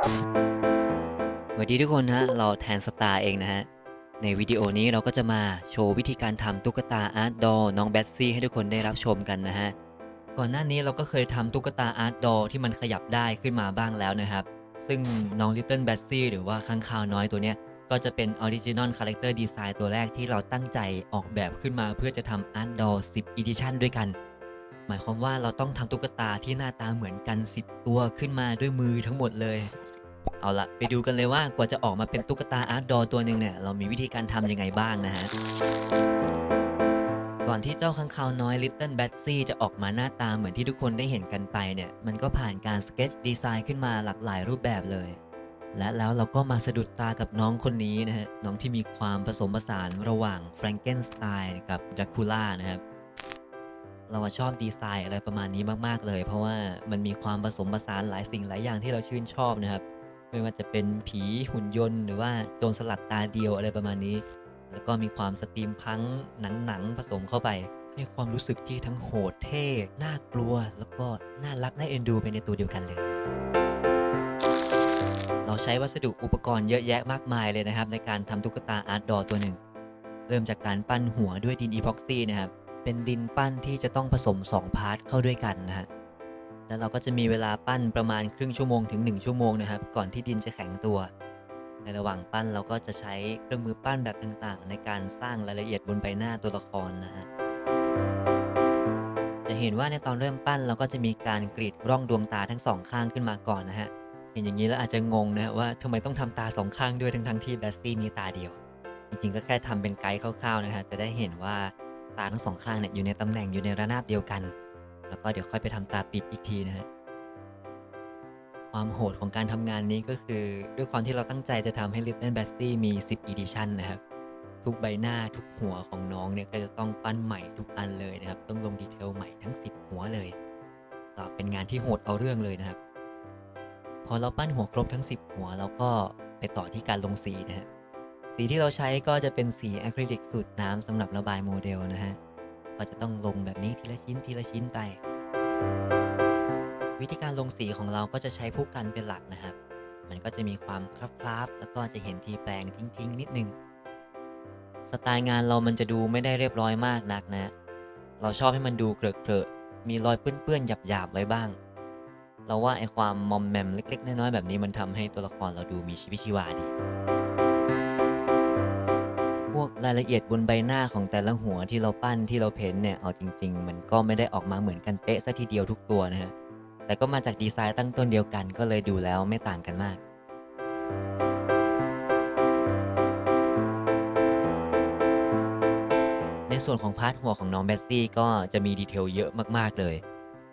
สวัสดีทุกคนฮะ เราแทนสตาร์เองนะฮะ ในวิดีโอนี้เราก็จะมาโชว์วิธีการทำตุ๊กตาอาร์ตดอน้องแบทซี่ให้ทุกคนได้รับชมกันนะฮะ ก่อนหน้านี้เราก็เคยทำตุ๊กตาอาร์ตดอที่มันขยับได้ขึ้นมาบ้างแล้วนะครับ ซึ่งน้อง Little b a t s y หรือว่าข้างคาวน้อยตัวเนี้ยก็จะเป็น Original Character Design ตัวแรกที่เราตั้งใจออกแบบขึ้นมาเพื่อจะทำ Art Doll 10 Edition ด้วยกันหมายความว่าเราต้องทำตุ๊กตาที่หน้าตาเหมือนกัน 10 ตัวขึ้นมาด้วยมือทั้งหมดเลย เอาละไปดูกันเลยว่ากว่าจะออกมาเป็นตุ๊กตาอาร์ตดอตัวหนึ่งเนี่ยเรามีวิธีการทำยังไงบ้างนะฮะก่อนที่เจ้าข้างคาวน้อย Little b a t s y จะออกมาหน้าตาเหมือนที่ทุกคนได้เห็นกันไปเนี่ยมันก็ผ่านการสเก t ชดีไซน์ขึ้นมาหลากหลายรูปแบบเลย และแล้วเราก็มาสะดุดตากับน้องคนนี้นะฮะน้องที่มีความผสมผสานระหว่าง Frankenstein กับ Dracula นะครับเราชอบดีไซน์อะไรประมาณนี้มาก ๆ เลย เพราะว่ามันมีความผสมผสานหลายสิ่งหลายอย่างที่เราชื่นชอบนะครับ ไม่ว่าจะเป็นผีหุ่นยนต์ หรือว่าโจรสลัดตาเดียวอะไรประมาณนี้ แล้วก็มีความสตรีมพังหนังหนังๆผสมเข้าไป ให้ความรู้สึกที่ทั้งโหดเท่ น่ากลัว แล้วก็น่ารักน่าเอ็นดูไปในตัวเดียวกันเลย เราใช้วัสดุอุปกรณ์เยอะแยะมากมายเลยนะครับ ในการทำตุ๊กตาอาร์ตดอตัวหนึ่ง เริ่มจากการปั้นหัวด้วยดินอีพ็อกซี่นะครับ เป็นดินปั้นที่จะต้องผสม 2 พาร์ทเข้าด้วยกันนะฮะ แล้วเราก็จะมีเวลาปั้นประมาณครึ่งชั่วโมงถึง 1 ชั่วโมงนะครับ ก่อนที่ดินจะแข็งตัว ในระหว่างปั้นเราก็จะใช้เครื่องมือปั้นแบบต่างๆ ในการสร้างรายละเอียดบนใบหน้าตัวละครนะฮะจะเห็นว่าในตอนเริ่มปั้นเราก็จะมีการกรีดร่องดวงตาทั้งสองข้างขึ้นมาก่อนนะฮะเห็นอย่างนี้แล้วอาจจะงงนะว่าทำไมต้องทำตาสองข้างด้วยทั้งๆที่แบสซี่มีตาเดียว จริงๆก็แค่ทำเป็นไกด์คร่าวๆนะฮะจะได้เห็นว่าตาทั้งสองข้างเนี่ยอยู่ในตำแหน่งอยู่ในระนาบเดียวกัน แล้วก็เดี๋ยวค่อยไปทำตาปิดอีกทีนะฮะความโหดของการทำงานนี้ก็คือ ด้วยความที่เราตั้งใจจะทำให้ Little b a s t y มี 10 Edition นะครับ ทุกใบหน้าทุกหัวของน้องเนี่ย ก็จะต้องปั้นใหม่ทุกอันเลยนะครับ ต้องลงดีเทลใหม่ทั้ง 10 หัวเลยก็เป็นงานที่โหดเอาเรื่องเลยนะครับ พอเราปั้นหัวครบทั้ง 10 หัวเราก็ไปต่อที่การลงสีนะฮะสีที่เราใช้ก็จะเป็นสีอะคริลิกสูตรน้ำสำหรับระบายโมเดลนะฮะ ก็จะต้องลงแบบนี้ทีละชิ้นทีละชิ้นไป วิธีการลงสีของเราก็จะใช้ผู้กันเป็นหลักนะครับ มันก็จะมีความคลับๆแล้วก็จะเห็นทีแปลงทิ้งๆนิดนึง สไตล์งานเรามันจะดูไม่ได้เรียบร้อยมากนักนะ เราชอบให้มันดูเกลอะๆมีรอยเปื้อนๆหยาบๆไว้บ้าง เราว่าไอความมอมแมมเล็ก ๆ น้อยๆแบบนี้มันทำให้ตัวละครเราดูมีชีวิตชีวาดี วกรายละเอียดบนใบหน้าของแต่ละหัวที่เราปั้นที่เราเพ้นเนี่ยเอาจริง ๆ มันก็ไม่ได้ออกมาเหมือนกันเป๊ะซะทีเดียวทุกตัวนะฮะแต่ก็มาจากดีไซน์ตั้งต้นเดียวกันก็เลยดูแล้วไม่ต่างกันมากในส่วนของพาร์ทหัวของน้องเบสซี่ก็จะมีดีเทลเยอะมาก ๆ เลย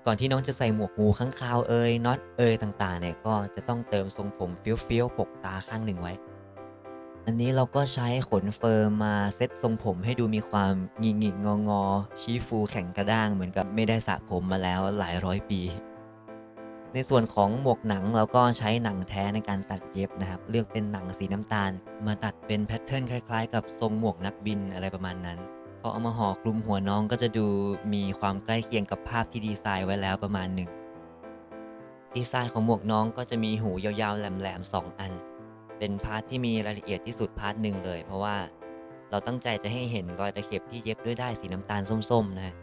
ก่อนที่น้องจะใส่หมวกงูข้างคาวเอยน็อตเอยต่างๆเนี่ยก็จะต้องเติมทรงผมเฟี้ยวๆปกตาข้างหนึ่งไว้ อันนี้เราก็ใช้ขนเฟิร์มมาเซตทรงผมให้ดูมีความหงิกหงิกงองอชี้ฟูแข็งกระด้างเหมือนกับไม่ได้สระผมมาแล้วหลายร้อยปี ในส่วนของหมวกหนังเราก็ใช้หนังแท้ในการตัดเย็บนะครับ เลือกเป็นหนังสีน้ำตาล มาตัดเป็นแพทเทิร์นคล้ายๆ กับทรงหมวกนักบินอะไรประมาณนั้นพอเอามาห่อคลุมหัวน้องก็จะดูมีความใกล้เคียงกับภาพที่ดีไซน์ไว้แล้วประมาณหนึ่งดีไซน์ของหมวกน้องก็จะมีหูยาวๆแหลมๆสองอัน เป็นพาร์ทที่มีรายละเอียดที่สุดพาร์ทหนึ่งเลย เพราะว่าเราตั้งใจจะให้เห็นรอยตะเข็บที่เย็บด้วยได้ายสีน้ำตาลส้มๆนะฮะ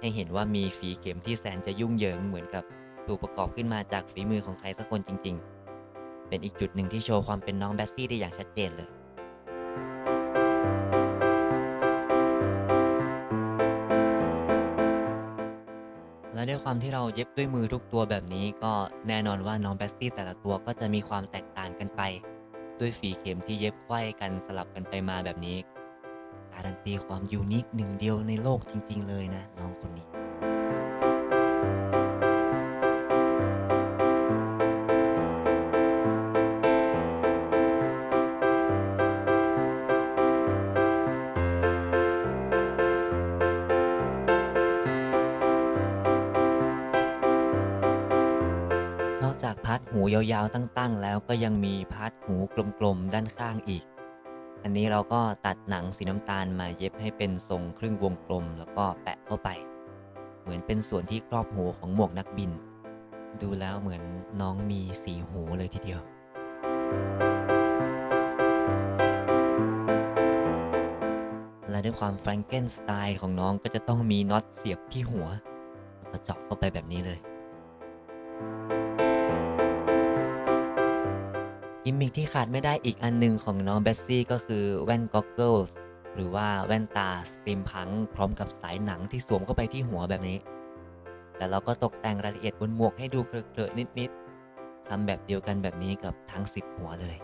ให้เห็นว่ามีฝีเข็มที่แสนจะยุ่งเหยิงเหมือนกับถูกประกอบขึ้นมาจากฝีมือของใครสักคนจริง ๆ เป็นอีกจุดหนึ่งที่โชว์ความเป็นน้องแบสซี่ได้อย่างชัดเจนเลยและด้วยความที่เราเย็บด้วยมือทุกตัวแบบนี้ก็แน่นอนว่าน้องแบสซี่แต่ละตัวก็จะมีความแตกต่างกันไป ด้วยฝีเข็มที่เย็บไขว้กันสลับกันไปมาแบบนี้ การันตีความยูนิคหนึ่งเดียวในโลกจริง ๆ เลยนะน้องคนนี้ หูยาวๆตั้งๆ แล้วก็ยังมีพาร์ทหูกลมๆด้านข้างอีก อันนี้เราก็ตัดหนังสีน้ำตาลมาเย็บให้เป็นทรงครึ่งวงกลมแล้วก็แปะเข้าไป เหมือนเป็นส่วนที่ครอบหูของหมวกนักบิน ดูแล้วเหมือนน้องมีสีหูเลยทีเดียวและด้วยความแฟรงเกนสไตล์ของน้องก็จะต้องมีน็อตเสียบที่หัวแล้วก็เจาะเข้าไปแบบนี้เลย กิมมิคที่ขาดไม่ได้อีกอันหนึ่งของน้องเบสซี่ก็คือแว่นก็อกเกิลส์หรือว่าแว่นตาสตรีมพังพร้อมกับสายหนังที่สวมเข้าไปที่หัวแบบนี้แล้วเราก็ตกแต่งรายละเอียดบนหมวกให้ดูเคลอะๆนิดๆทำแบบเดียวกันแบบนี้กับทั้ง 10 หัวเลย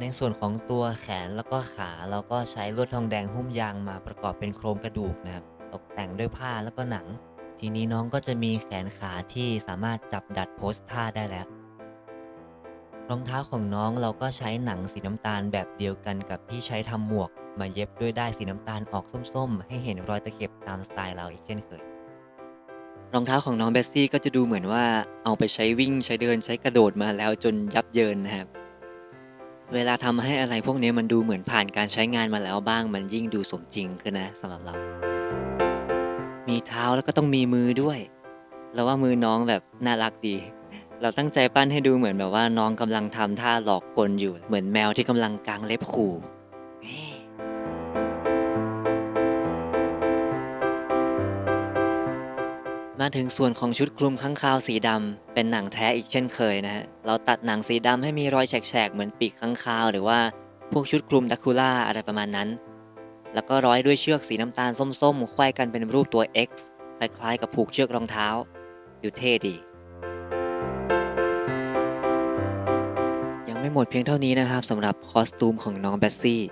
ในส่วนของตัวแขนแล้วก็ขาเราก็ใช้ลวดทองแดงหุ้มยางมาประกอบเป็นโครงกระดูกนะครับ ตกแต่งด้วยผ้าแล้วก็หนัง ทีนี้น้องก็จะมีแขนขาที่สามารถจับดัดโพสท่าได้แล้ว รองเท้าของน้องเราก็ใช้หนังสีน้ำตาลแบบเดียวกันกับที่ใช้ทำหมวก มาเย็บด้วยได้ายสีน้ำตาลออกส้ม ๆ ให้เห็นรอยตะเข็บตามสไตล์เราอีกเช่นเคย รองเท้าของน้องเบสซี่ก็จะดูเหมือนว่าเอาไปใช้วิ่งใช้เดินใช้กระโดดมาแล้วจนยับเยินนะครับ เวลาทำให้อะไรพวกนี้มันดูเหมือนผ่านการใช้งานมาแล้วบ้าง มันยิ่งดูสมจริงขึ้นนะสำหรับเรา มีเท้าแล้วก็ต้องมีมือด้วย เราว่ามือน้องแบบน่ารักดี เราตั้งใจปั้นให้ดูเหมือนแบบว่าน้องกำลังทำท่าหลอกกลอยู่ เหมือนแมวที่กำลังกางเล็บขู่มาถึงส่วนของชุดคลุมข้างคาวสีดำเป็นหนังแท้อีกเช่นเคยนะฮะ เราตัดหนังสีดำให้มีรอยแฉกๆ เหมือนปีกข้างคาว หรือว่าพวกชุดคลุมดักคูล่าอะไรประมาณนั้น แล้วก็ร้อยด้วยเชือกสีน้ำตาลส้มๆควายกันเป็นรูปตัว X คล้ายๆกับผูกเชือกรองเท้า ดูเท่ดี ยังไม่หมดเพียงเท่านี้นะครับสำหรับคอสตูมของน้องแบสซี่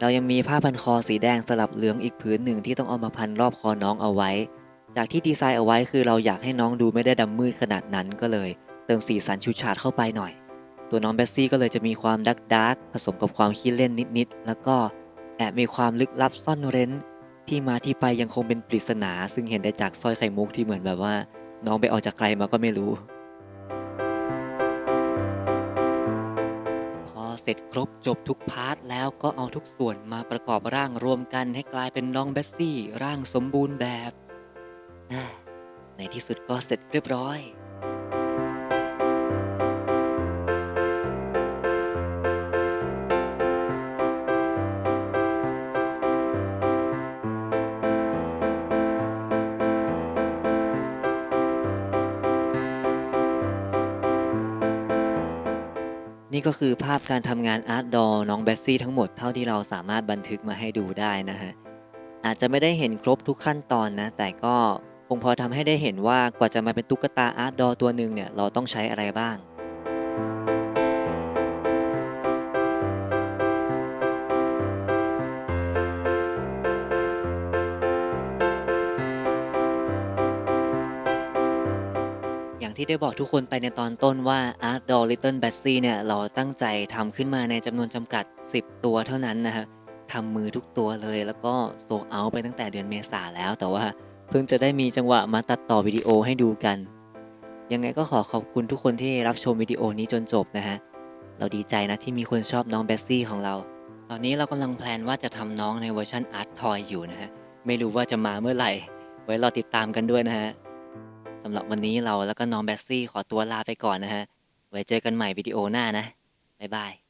เรายังมีผ้าพันคอสีแดงสลับเหลืองอีกผืนหนึ่งที่ต้องเอามาพันรอบคอน้องเอาไว้ จากที่ดีไซน์เอาไว้คือเราอยากให้น้องดูไม่ได้ดำมืดขนาดนั้นก็เลย เติมสีสันชูชาดเข้าไปหน่อย ตัวน้องแบสซี่ก็เลยจะมีความดักดักผสมกับความขี้เล่นนิดๆแล้วก็ แอบมีความลึกลับซ่อนเร้น ที่มาที่ไปยังคงเป็นปริศนา ซึ่งเห็นได้จากสร้อยไข่มุกที่เหมือนแบบว่า น้องไปเอาจากใครมาก็ไม่รู้ พอเสร็จครบจบทุกพาร์ทแล้วก็เอาทุกส่วนมาประกอบร่างรวมกันให้กลายเป็นน้องเบสซี่ ร่างสมบูรณ์แบบ ในที่สุดก็เสร็จเรียบร้อย นี่ก็คือภาพการทำงานอาร์ตดอน้องเบสซี่ทั้งหมดเท่าที่เราสามารถบันทึกมาให้ดูได้นะฮะ อาจจะไม่ได้เห็นครบทุกขั้นตอนนะ แต่ก็คงพอทำให้ได้เห็นว่ากว่าจะมาเป็นตุ๊กตาอาร์ตดอตัวหนึ่งเนี่ยเราต้องใช้อะไรบ้าง ที่ได้บอกทุกคนไปในตอนต้นว่า Art Doll Little Betsy เนี่ยเราตั้งใจทำขึ้นมาในจำนวนจำกัด 10 ตัวเท่านั้นนะฮะทำมือทุกตัวเลยแล้วก็โซเอาไปตั้งแต่เดือนเมษาแล้ว แต่ว่าเพิ่งจะได้มีจังหวะมาตัดต่อวิดีโอให้ดูกัน ยังไงก็ขอขอบคุณทุกคนที่รับชมวิดีโอนี้จนจบนะฮะเราดีใจนะที่มีคนชอบน้องเบสซี่ของเรา ตอนนี้เรากำลังแพลนว่าจะทำน้องในเวอร์ชันอาร์ตทอยอยู่นะฮะไม่รู้ว่าจะมาเมื่อไหร่ ไว้รอติดตามกันด้วยนะฮะำหรับวันนี้เราแล้วก็น้องแบสซี่ขอตัวลาไปก่อนนะฮะ ไว้เจอกันใหม่วิดีโอหน้านะ บ๊ายบาย